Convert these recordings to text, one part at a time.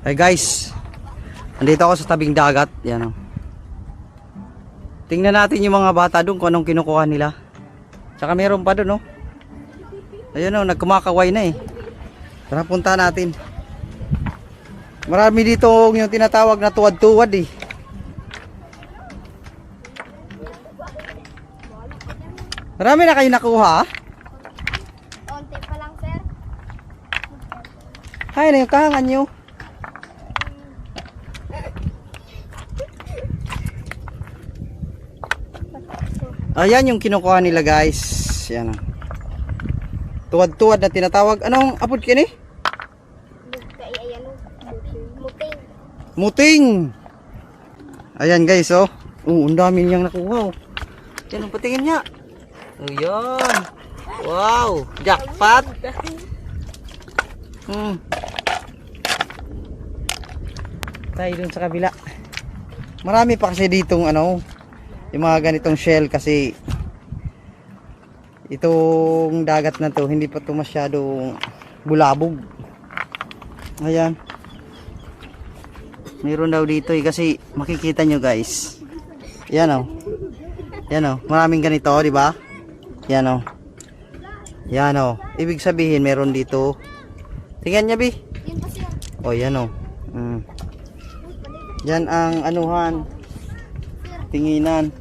Ay guys, andito ako sa tabing dagat. Yan o. Tingnan natin yung mga bata doon kung anong kinukuha nila. Tsaka meron pa doon, no? Ayun o, nagkumakaway na eh. Tara, punta natin. Marami dito yung tinatawag na tuwad-tuwad eh. Marami na kayo nakuha ah. Onti pa lang, sir. Hay na yung kahangan nyo. Ayan yung kinukuha nila guys. Yan o. Tuwad-tuwad na tinatawag. Anong apod kini? Kay ayan o. Muting. Muting. Ayan guys oh. Oh, ang dami niyang nakuha oh. Yan ang patingin niya. Oh, yan. Wow, jackpot. Hmm. Tayo dun sa kabila. Marami pa kasi ditong ano, yung mga ganitong shell kasi itong dagat na to hindi pa to masyadong bulabog. Ayan. Meron daw dito eh kasi makikita nyo guys. Yan oh. Yan oh, maraming ganito, di ba? Yan oh. Yan oh. Ibig sabihin meron dito. Tingnan niya, Bi. Oh, yan oh. Mm. Yan ang anuhan. Tinginan.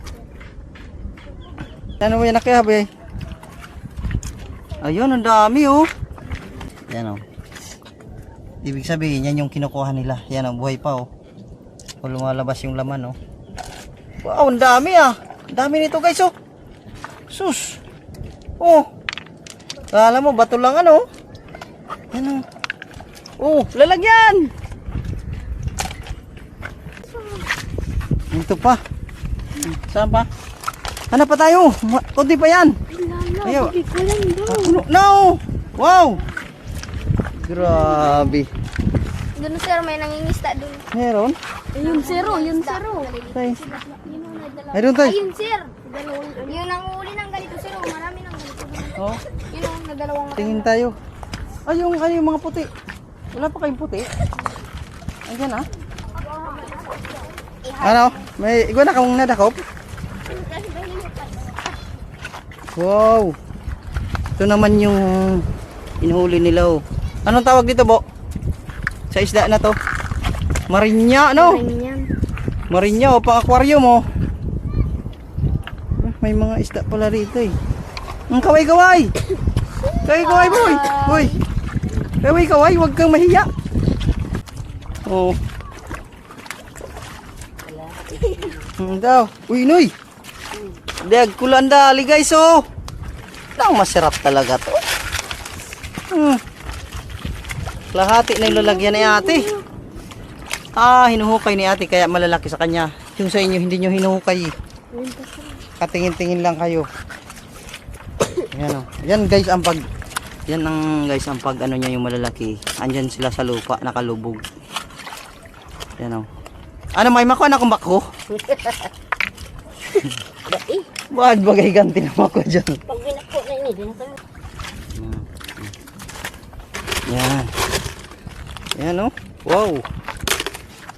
Ano mo yan kaya, Bi? Ayun, ang dami oh. Yan oh. Ibig sabihin, yan yung kinukuha nila. Yan oh, buhay pa oh. O lumalabas yung laman oh. Wow, ang dami ah. Ang dami nito guys oh. Sus. Oh. Kala mo, bato lang ano. Yan oh. Oh, lalagyan. Ito pa. Saan pa? Hanap pa tayo. Kunti pa yan. Ayaw. Puno na oh. Wow. Grabe. Doon, sir, may nangingisda doon. Meron? Ayun, sir, oh, yun, sir. oh. Tay. Yun, nadala- Meron tay. Ayun, sir. Yun ang uli ng ganito, sir. Marami ng ganito. Oh, Yun, oh, na dalawang mata. tingin tayo. Ay, yung, ay, yung mga puti. Wala pa kayong puti. Ayan ah. Ano? May ikaw na kang nadakop? Wow. Ito naman yung inuhuli nila oh. Anong tawag dito, Bo? Sa isda na to. Marinya, no? Ayun yan. Marinya o pang aquarium oh. May mga isda pala rito eh. Ang kaway-kaway. Kaway-kaway boy. Boy. Kaway-kaway, huwag kang mahiya. Oh. Hmm daw. Uy, noy. Dag kulan dali guys oh. Ang masarap talaga to. Hmm. Lahati na yung lalagyan ni ate. Ah, hinuhukay ni ate kaya malalaki sa kanya. Yung sa inyo, hindi nyo hinuhukay. Katingin-tingin lang kayo. Yan o. Yan guys ang pag yan ang guys ang pag ano niya yung malalaki. Andyan sila sa lupa, nakalubog. Yan o. Ano may makuha na akong bako? Bakit bagay ganti na ako dyan? Pag binako na ini, dinatayo. Yan. Yan o. Wow.